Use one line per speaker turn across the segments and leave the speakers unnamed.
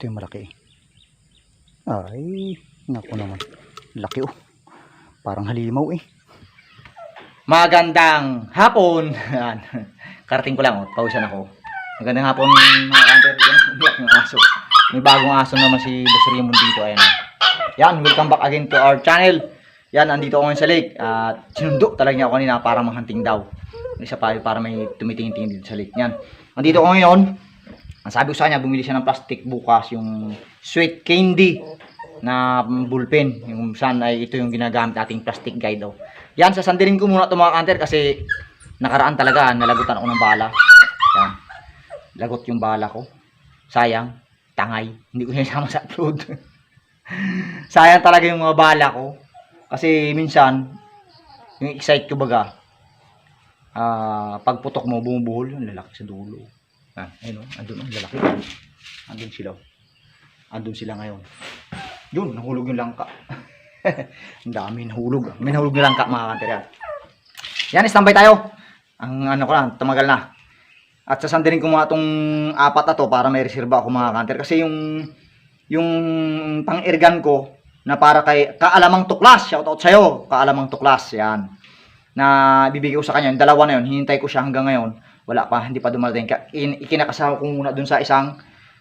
Ito yung malaki. Ay, naku naman. Laki oh. Parang halimaw eh.
Magandang hapon. Karating ko lang, oh. Pausan ako. Magandang hapon, mga kanter. Umiyak yung aso. May bagong aso naman si Boss dito. Ayan. oh. Yan, welcome back again to our channel. Yan, andito ako sa lake. At sinundo talaga niya ako kanina para mahunting daw. Isa pa, para may tumitingin-tingin dito sa lake. Yan. Andito ako ngayon. Ang sabi ko sa kanya, bumili siya ng plastic bukas, yung sweet candy na bullpen. Yung saan ay ito yung ginagamit ating plastic guide daw. Yan, sasandirin ko muna ito mga kanter kasi nakaraan talaga, nalagutan ako ng bala. Yan. Lagot yung bala ko. Sayang, tangay. Hindi ko sinasama sa upload. Sayang talaga yung mga bala ko. Kasi minsan, yung excite ko baga, ah pagputok mo, bumubuhol yung lalaki sa dulo. Ah, ayun o, andun ang lalaki. Andun sila. oh. Andun sila ngayon. Yun, nahulog yung langka. ang dami nahulog. May nahulog na langka mga kanter yan. Standby tayo. Ang ano ko lang, tumagal na. At sasandirin ko mga itong apat na to para may reserva ako mga kanter. Kasi yung yung pang-irgan ko na para kay Kaalamang Tuklas. Shoutout sa'yo, Kaalamang Tuklas. Yan. Na bibigay ko sa kanya. Yung dalawa na yun, hinintay ko siya hanggang ngayon. Wala pa, hindi pa dumating. Ka- in- Ikinakasama ko muna dun sa isang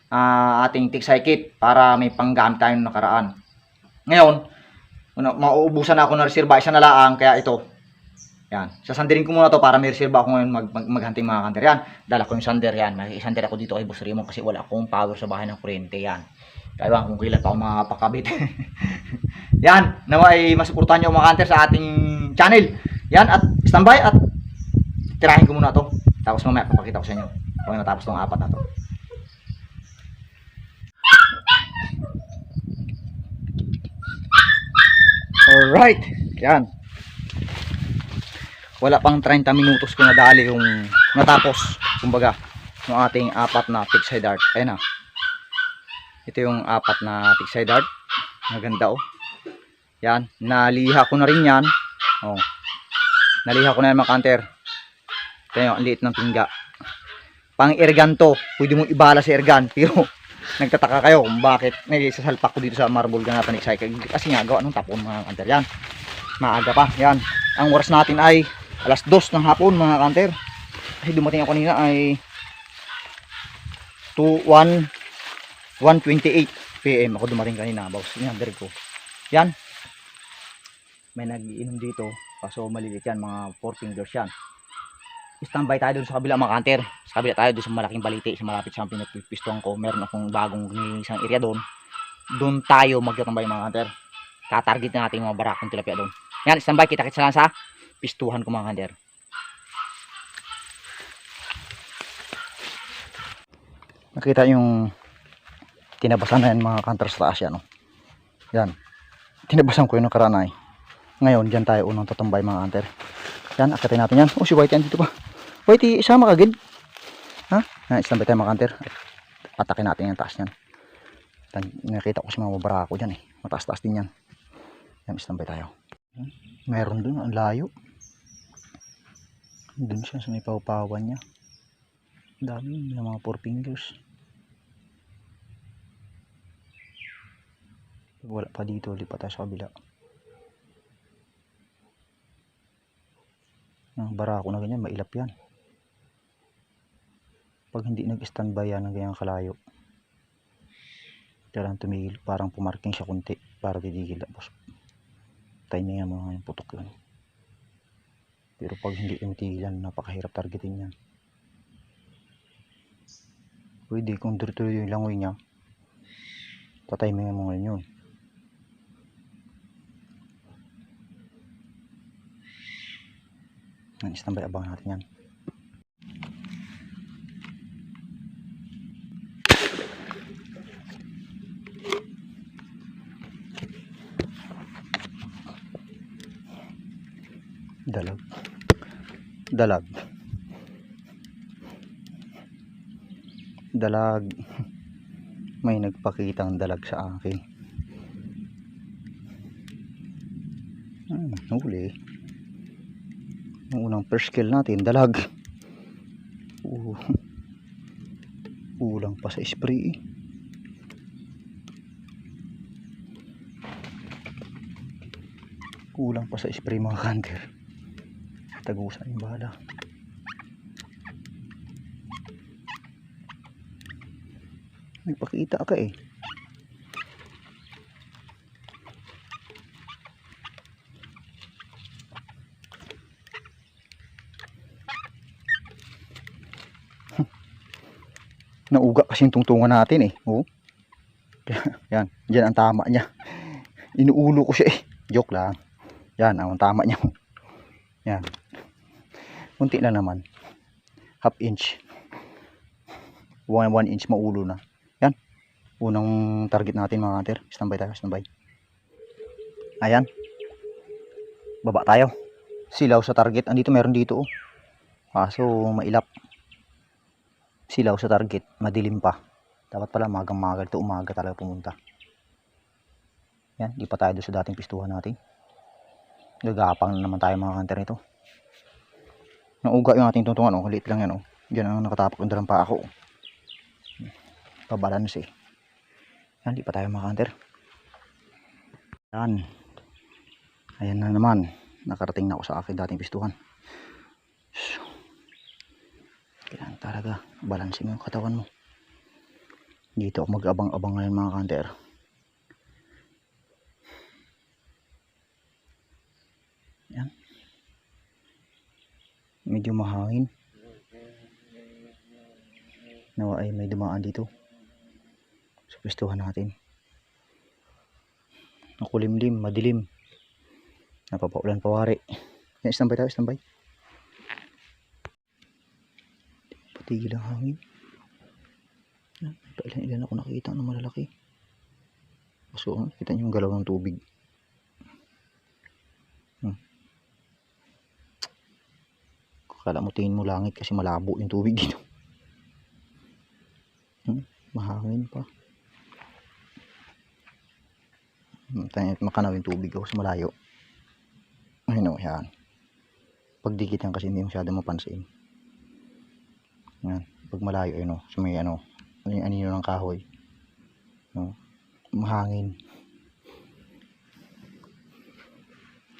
ah, ating tiksay kit para may panggamit tayo nung nakaraan. Ngayon, mauubusan na ako ng reserva. Isa na laang, kaya ito. Yan. Sasandirin ko muna to para may reserva ako ngayon mag, mag, maghunting mga kanter. Yan. Dala ko yung sander yan. May sander ako dito kay Boss Raymond kasi wala akong power sa bahay ng kuryente. Yan. Kaya ba, kung kailan pa ako makapakabit. yan. Nawa ay masuportahan nyo mga kanter sa ating channel. Yan. At standby at tirahin ko muna to. Tapos mamaya papakita ko sa inyo. Kung natapos tong apat na to. Alright. Yan. Wala pang 30 minutos ko nadali yung natapos. Kumbaga, yung ating apat na fixed dart. Ayun na. Ito yung apat na fixed dart. Maganda oh. Yan. Naliha ko na rin yan. Oh. Naliha ko na yan mga counter. Kaya ang liit ng pingga. Pang ergan to. Pwede mo ibala sa ergan. Pero nagtataka kayo kung bakit naisasalpak ko dito sa marble ganatan cycle. Kasi nga gawa ng tapon mga counter. Yan. Maaga pa. Yan. Ang oras natin ay alas 2 ng hapon mga counter. Kasi dumating ako kanina ay 2 1 1:28 PM ako dumating kanina. Boss, yan ko. Yan. May nagiinom dito. Kaso maliliit yan, mga 4 fingers yan. Standby tayo dun sa kabila mga kanter. Sa kabila tayo dun sa malaking baliti, sa malapit sa pinagpipistuhan ko. Meron akong bagong isang area doon. Doon tayo magtatambay mga kanter. Tatarget na natin yung mga barakong tilapia doon. Yan, standby. Kita-kita lang sa pistuhan ko mga kanter.
Nakita yung tinabasan na yan mga kanter sa taas yan. Oh. Yan. Tinabasan ko yung nakaraan ay. Ngayon, dyan tayo unang tatambay mga kanter. Yan, akitin natin yan. Oh, si Whitey andito pa. Whitey, isama ka, gid. Ha? Na, standby tayo mga kanter. Natin yung taas yan. Tan- Nakita ko si mga barako dyan eh. Mataas-taas din yan. Yan, standby tayo. Hmm? Meron dun, ang layo. Dun siya sa may pawpawan niya. Dami, may mga four fingers. Wala pa dito, lipat tayo sa kabila. Ang barako na ganyan, mailap yan. Pag hindi nag-standby yan ng ganyang kalayo, kailangan tumigil, parang pumarking siya kunti para titigil. Tapos, timing yan mga yung putok yun. Pero pag hindi tumitigil yan, napakahirap targetin yan. Pwede kung tuloy yung langoy niya, tatiming mo ngayon yun. Yan, standby abang natin yan. dalag. Dalag. May nagpakitang dalag sa akin. Hmm, huli. Ang unang first kill natin dalag. Uh, ulang pa sa spray. Eh kulang pa sa spray mga kanker. Tagusan yung bala. Nagpakita ka eh. Nauga kasi yung tungtungan natin eh. Oh. Yan, yan ang tama niya. Inuulo ko siya eh. Joke lang. Yan, ang tama niya. Yan. Kunti lang naman. Half inch. One, one inch maulo na. Yan. Unang target natin mga hunter. Standby tayo, standby. Ayan. Baba tayo. Silaw sa target. Andito meron dito oh. Kaso mailap. Silaw sa target. Madilim pa. Dapat pala magang maga dito umaga talaga pumunta. Yan, di pa tayo sa dating pistuhan natin. Gagapang na naman tayo mga hunter nito. Nauga yung ating tuntungan, oh. Liit lang yan, oh. Diyan ang nakatapak yung dalang ako. Pabalance eh. Yan, di pa tayo mga hunter. Yan. Ayan na naman. Nakarating na ako sa akin dating pistuhan. So, kailangan talaga balansin mo yung katawan mo. Dito ako mag-abang-abang ngayon mga hunter. Medyo mahangin. Nawa ay may dumaan dito. Sa pistuhan natin. Nakulimlim, madilim. Napapaulan pawari. Yan, standby tayo, standby. Patigil ang hangin. Yan, may pailan-ilan ako nakita ng malalaki. So, kita niyo yung galaw ng tubig. Kala mo tingin mo langit kasi malabo yung tubig dito. Hmm, mahangin pa. Hmm, makanaw yung tubig ako sa malayo. Ayun o, yan. Pagdikit yan kasi hindi masyado mapansin. Yan. Pag malayo, ayun o, sa may ano, ano anino ng kahoy. No? Mahangin.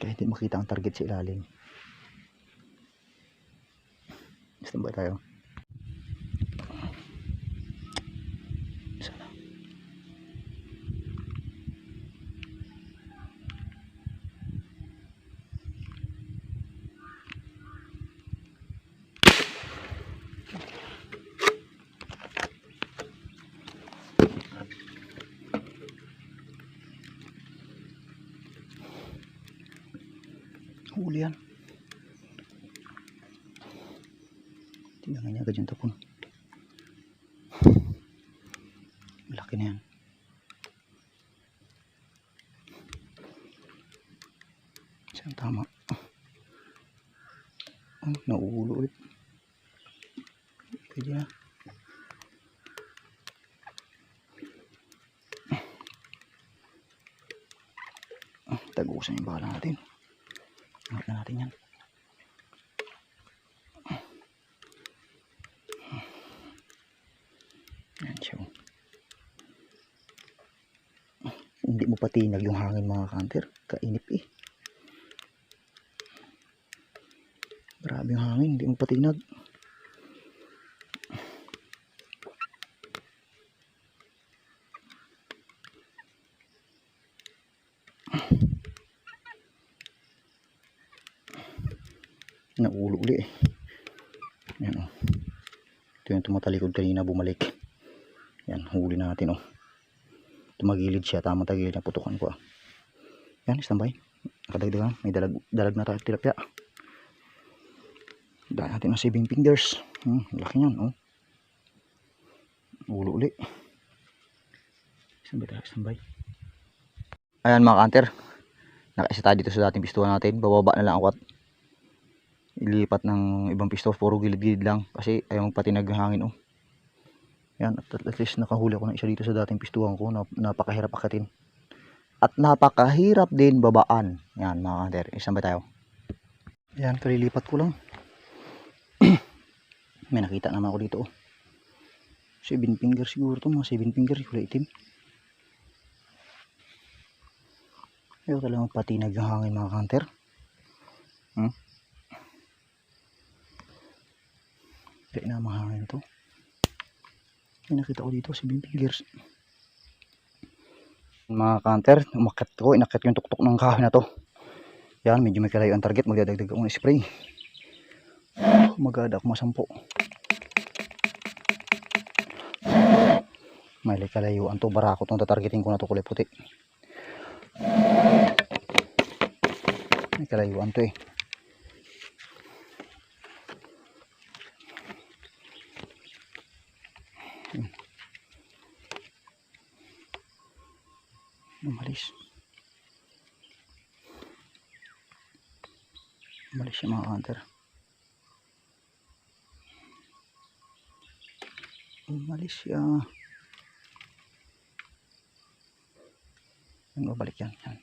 Kaya hindi makita ang target sa ilalim. Standby tayo. Huli yan. Tingnan niya agad yung tapon. Malaki na yan. Saan tama? Oh, nauulo ulit. Pwede na. Ah, Tagusan yung bala natin. Angat na natin yan. Yan siya. oh. Hindi mo patinag yung hangin mga kanter. Kainip eh. Grabe yung hangin. Hindi mo patinag. Naulo uli eh. Yan oh. Ito yung tumatalikod kanina bumalik. Yan, huli natin oh. Tumagilid siya, tama tagilid na putukan ko ah. Yan, standby. Nakadagdagan, may dalag, dalag na tayo tilapia. Dahil natin ng saving fingers. Hmm, laki yan oh. Ulo uli. Standby tayo, standby. Ayan mga kanter. Nakaisa tayo dito sa dating pistuhan natin. Bababa na lang ako at ilipat ng ibang pisto. Puro gilid-gilid lang. Kasi ayaw magpatinag ng hangin oh. Yan, at, at least nakahuli ako ng isa dito sa dating pistuhan ko. Nap, napakahirap akatin. At napakahirap din babaan. Yan mga kanter. Isang ba tayo? Yan, kalilipat ko lang. May nakita naman ako dito. Oh. Seven finger siguro to. Mga seven finger. Kulay itim. Ayaw talagang patinag yung hangin mga kanter. Hmm? Kaya na mahangin to. May nakita ko dito si Bimping Gears. Mga kanter, umakit ko, inakit yung tuktok ng kahoy na to. Yan, medyo may kalayo ang target. Magdadagdag ako ng spray. Magada ako masampo. May kalayuan to. Barako itong tatargeting ko na to kulay puti. May kalayuan to eh. Hmm. Umalis. Umalis yung mga hunter. Umalis siya. Yan, babalik yan. yan.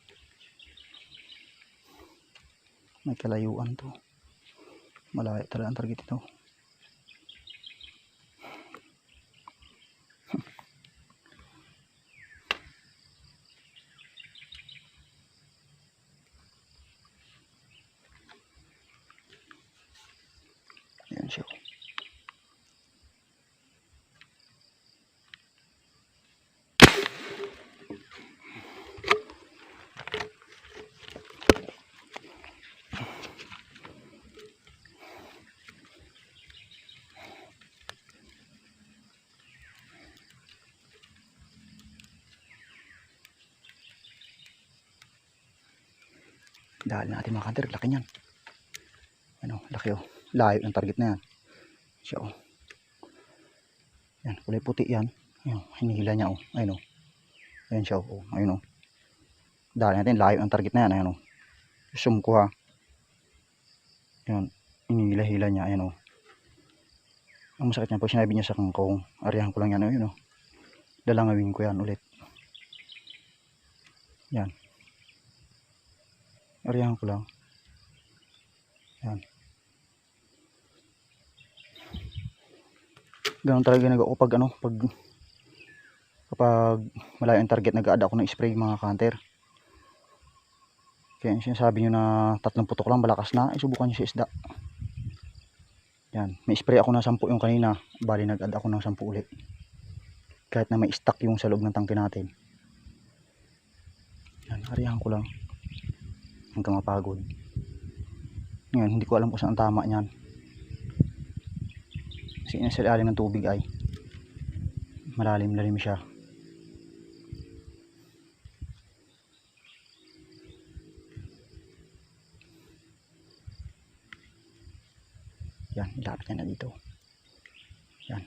May kalayuan to. Malayo talaga ang target ito. Ayan siya. Dahil natin mga kanter, laki niyan. Ano, laki oh. Layo ng target na yan. Siya oh. Yan, kulay puti yan. Ayun, hinihila niya oh. Ayun oh. Ayun siya oh. Ayun oh. Dahil natin, layo ng target na yan. Ayun oh. Zoom ko ha. Yan, hinihila-hila niya. Ayun oh. Ang masakit niya, pag sinabi niya sa kangkong, arihan ko lang yan. Ayun oh. Dalangawin ko yan ulit. Yan. Arihan ko lang. Yan. Ganun talaga nag pag ano, pag kapag malayo ang target, nag-add ako ng spray mga counter. Kaya yung sinasabi nyo na tatlong putok lang, malakas na, isubukan nyo si isda. Yan, may spray ako ng 10 yung kanina, bali nag-add ako ng 10 ulit. Kahit na may stock yung sa loob ng tangke natin. Yan, arihan ko lang hanggang mapagod. Ngayon, hindi ko alam kung saan tama niyan. Kasi nasa ilalim ng tubig ay malalim-lalim siya. Yan, ilapit niya na dito. Yan.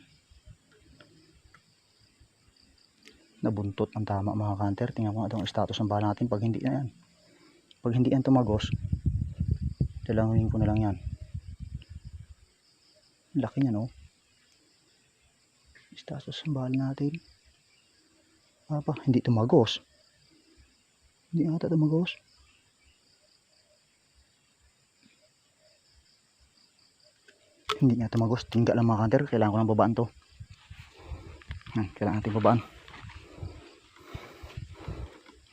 Nabuntot ang tama mga kanter. Tingnan mo itong status ng bala natin pag hindi na yan pag hindi yan tumagos dalangin ko na lang yan. Laki niya no? Status ng bahal natin. Apa hindi tumagos. Hindi ata tumagos. Hindi nga tumagos. Tingga lang mga kanter. Kailangan ko ng babaan to. Yan, kailangan natin babaan.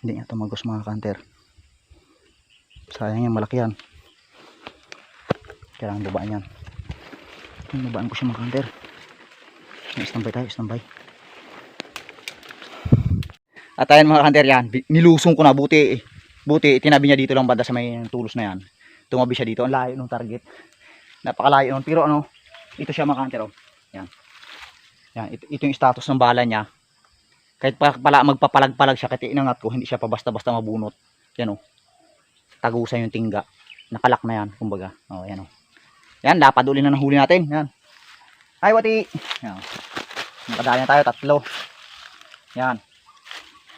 Hindi nga tumagos mga kanter sayang yan malaki yan. Kailangan babaan yan. Yung babaan ko siya mga kanter standby tayo standby. At ayan mga kanter yan. Nilusong ko na buti buti tinabi niya dito lang banda sa may tulos na yan. Tumabi siya dito ang layo ng target. Napakalayo nun. Pero ano ito siya mga kanter oh. yan. Yan ito, ito yung status ng bala niya. Kahit pa, pala magpapalag-palag siya kahit inangat ko hindi siya pa basta-basta mabunot. Yan oh tagusan yung tingga. Nakalak na yan, kumbaga. Oh, yan oh. Yan, dapat uli na ng huli natin. Yan. Ay, wati. Yan. Nakadaya na tayo, tatlo. Yan.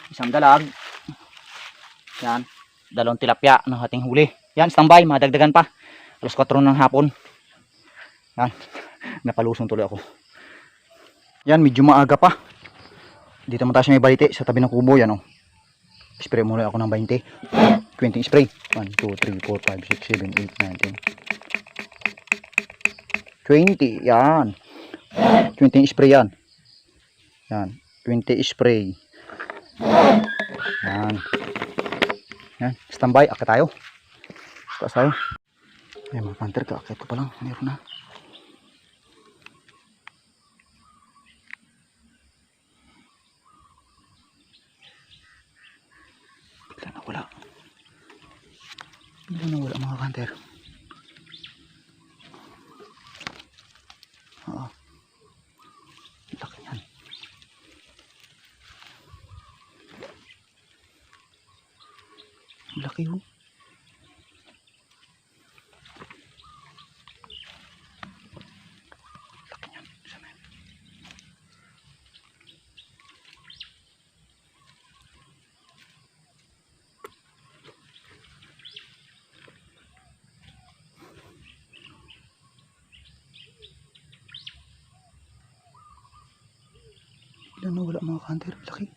Isang dalag. Yan. Dalawang tilapia ng ating huli. Yan, standby. Madagdagan pa. Alas 4 ng hapon. Yan. Napalusong tuloy ako. Yan, medyo maaga pa. Dito mo tayo sa may balite, sa tabi ng kubo. Yan oh. Spray muna ako ng 20. 20 spray. 1, 2, 3, 4, 5, 6, 7, 8, 9, 10. 20. Yan. 20 spray yan. Yan. 20 spray. Yan. Yan, standby, akit tayo. Taas tayo. Ay, mga hunter, kaakit ko pa lang. Meron na wala. Bigla na wala mga hunter. Oo. Laki yan. Laki yun. Laki Ilan na wala mga hunter? Laki.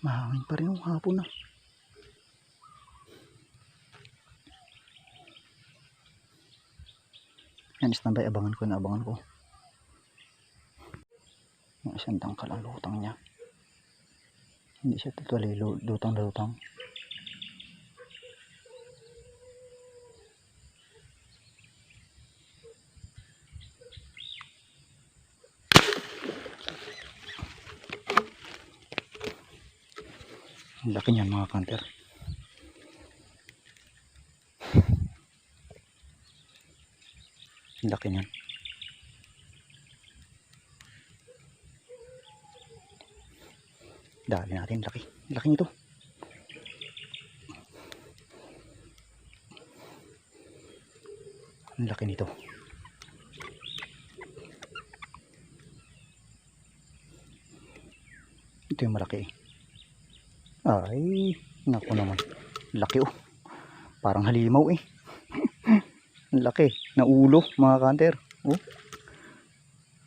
Mahangin pa rin yung hapon na. Yan, standby. Abangan ko na abangan ko. Yung isang tangkal ang lutang niya. Hindi siya totally lu- lutang na lutang. Ang laki niyan mga kanter. Laki niyan. Dali natin, laki. Laki nito. Ang laki nito. Ito yung malaki. Ay, naku naman. Laki oh. Parang halimaw eh. Laki. Na ulo, mga kanter. Oh.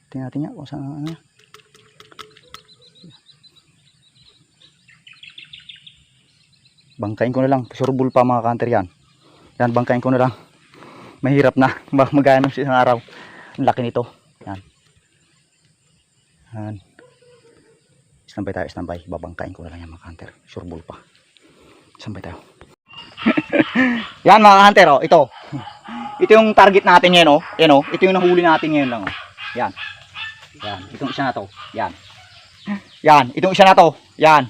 Tingnan natin nga kung saan ano. Bangkain ko na lang. Surbol pa mga kanter yan. Yan, bangkain ko na lang. Mahirap na. Mag- Magano sa isang araw. Ang laki nito. Yan. Yan. Standby tayo, standby. Babangkain ko na lang yan mga hunter. Sureball pa. Standby tayo. yan mga hunter, oh. Ito. Ito yung target natin ngayon, oh. Yan, oh. Ito yung nahuli natin ngayon lang, oh. Yan. Yan. Itong isa na to. Yan. Yan. Itong isa na to. Yan.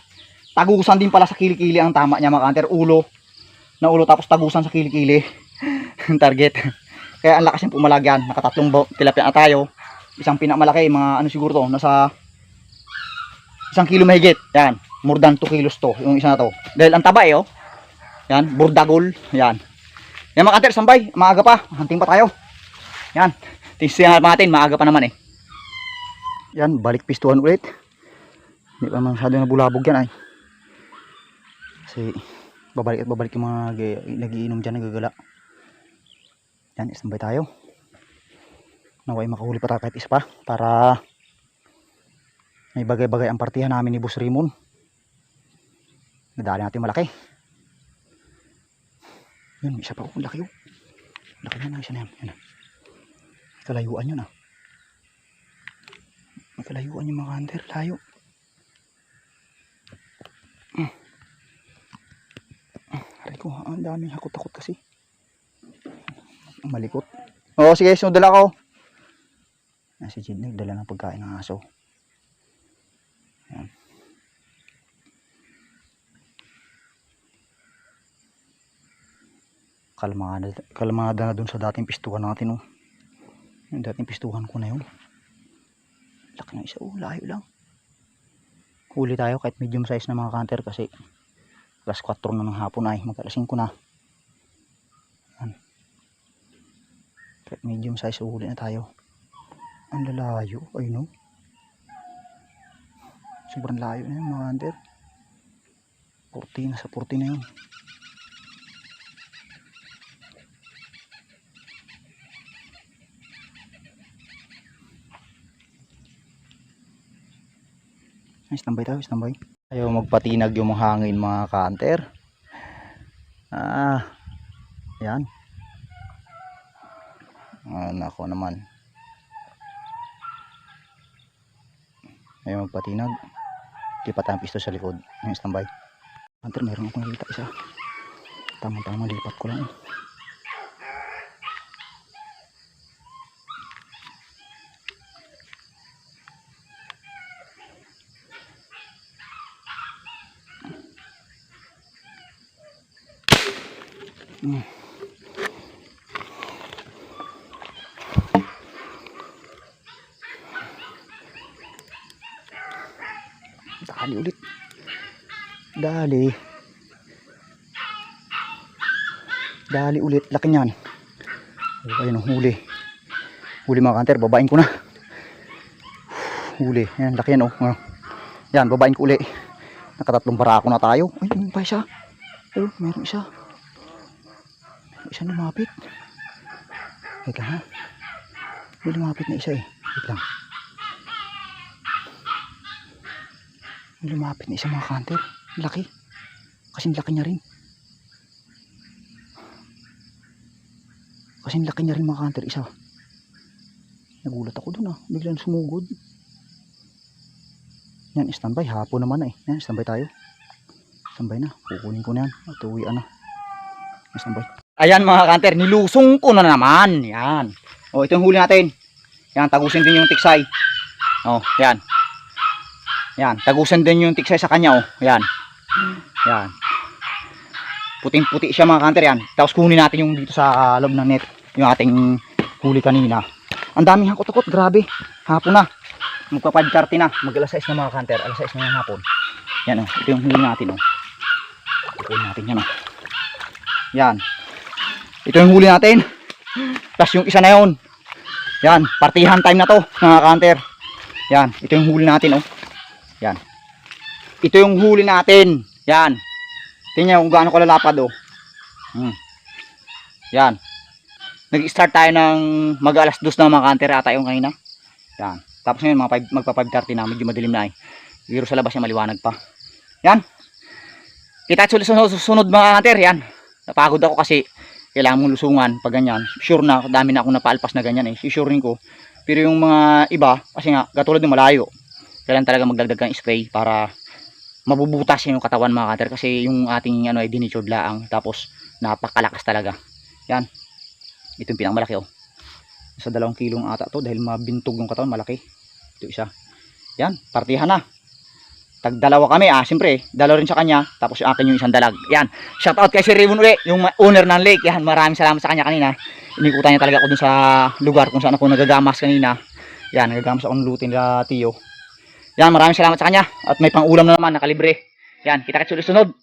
Tagusan din pala sa kilikili ang tama niya mga. Ulo. Na ulo tapos tagusan sa kilikili. Ang target. Kaya ang lakas yung pumalagyan. Nakatatlong tilapia na tayo. Isang pinakamalaki. Mga ano siguro to. Nasa isang kilo mahigit. Yan. More than 2 kilos to. Yung isa na to. Dahil ang taba eh oh. Yan. Burdagol. Yan. Yan mga kanter. Sambay. Maaga pa. Hunting pa tayo. Yan. Tingnan natin. Maaga pa naman eh. Yan. Balik pistuhan ulit. Hindi pa masyado nabulabog yan ay. Kasi babalik at babalik yung mga gi- nagiinom dyan nagagala. Yan. Standby tayo. Naway makahuli pa tayo kahit isa pa. Para may bagay-bagay ang partihan namin ni Boss Raymond. Nadali natin malaki. Yun, may isa pa. Oh, laki oh. Laki na, isa na yan. Ah. May kalayuan yun ah. May kalayuan yung mga hunter. Layo. Mm. Mm, Aray ko, ang daming hakot-hakot kasi. Malikot. Oo, sige, sunod ako. Yan si Jid nagdala ng pagkain ng aso. Kalmada, kalmada na dun sa dating pistuhan natin oh. Yung dating pistuhan ko na yun. Laki ng isa oh, layo lang. Huli tayo kahit medium size na mga counter kasi alas 4 na ng hapon ay mag alas 5 na. Yan. Kahit medium size huli na tayo. Ang lalayo. Ay no. Sobrang layo na yun mga hunter. 40 na sa 40 na yun. Ay, standby tayo, standby. Ayaw magpatinag yung hangin mga kanter. Ah, yan. Ah, nako naman. Ayaw magpatinag. Lipat tayong pisto sa likod. Yung standby. Kanter, mayroon akong nakita isa. Tama-tama, lipat ko lang. eh. Dali ulit. Dali. Dali ulit. Laki niyan. Oh, ayun, oh, huli. Huli mga kanter. Babain ko na. Huli. Yan, laki yan oh. Yan, babain ko uli. Nakatatlong barako na tayo. Ay, meron pa isa. Oh, meron isa. Isa lumapit. Wait lang ha. May lumapit na isa eh. Wait lang. May lumapit na isa mga kanter. Laki. Kasing laki niya rin. Kasing laki niya rin mga kanter. Isa. Nagulat ako dun ah. Biglang sumugod. Yan, standby. Hapon naman na eh. Yan, standby tayo. Standby na. Kukunin ko na yan. At uwian na. Yan, Standby. Ayan mga kanter. Nilusong ko na naman. Yan. O, ito yung huli natin. Yan, tagusin din yung tiksay. O, yan. Yan, tagusan din yung tiksay sa kanya, oh. Yan. Yan. Puting-puti siya mga kanter yan. Tapos kunin natin yung dito sa loob ng net. Yung ating huli kanina. Ang daming hakot-hakot, grabe. Hapon na. Magpa-5.30 na. Mag alas 6 na mga kanter. Alas 6 na yung hapon. Yan, oh. Ito yung huli natin, oh. Kunin natin yan, oh. Yan. Ito yung huli natin. Tapos yung isa na yun. Yan, partihan time na to, mga kanter. Yan, ito yung huli natin, oh. Yan. Ito yung huli natin. Yan. Tingnan kung gaano kalalapad oh. Hmm. Yan. Nag-start tayo ng mag alas dos na mga kanter ata yung kanina. Yan. Tapos ngayon mga 5, magpa 5.30 na medyo madilim na eh. Pero sa labas yung maliwanag pa. Yan. Kita at sunod, sunod mga kanter. Yan. Napagod ako kasi kailangan mong lusungan pag ganyan. Sure na, dami na akong napaalpas na ganyan eh. Sisurein ko. Pero yung mga iba, kasi nga, katulad ng malayo, kailan talaga magdagdag ng spray para mabubutas yung katawan mga cutter kasi yung ating ano ay denatured laang. Tapos napakalakas talaga. Yan. Ito yung pinakamalaki oh. Sa dalawang kilong ata to dahil mabintog yung katawan malaki. Ito isa. Yan partihan na tag dalawa kami ah siyempre dalawa rin sa kanya tapos yung akin yung isang dalag yan shout out kay Sir Raymond uli yung owner ng lake yan maraming salamat sa kanya kanina inikutan niya talaga ako dun sa lugar kung saan ako nagagamas kanina yan nagagamas ako ng lutin nila Tio yan, maraming salamat sa kanya. At may pang-ulam na naman, nakalibre. Yan, kita-kits ulit sunod.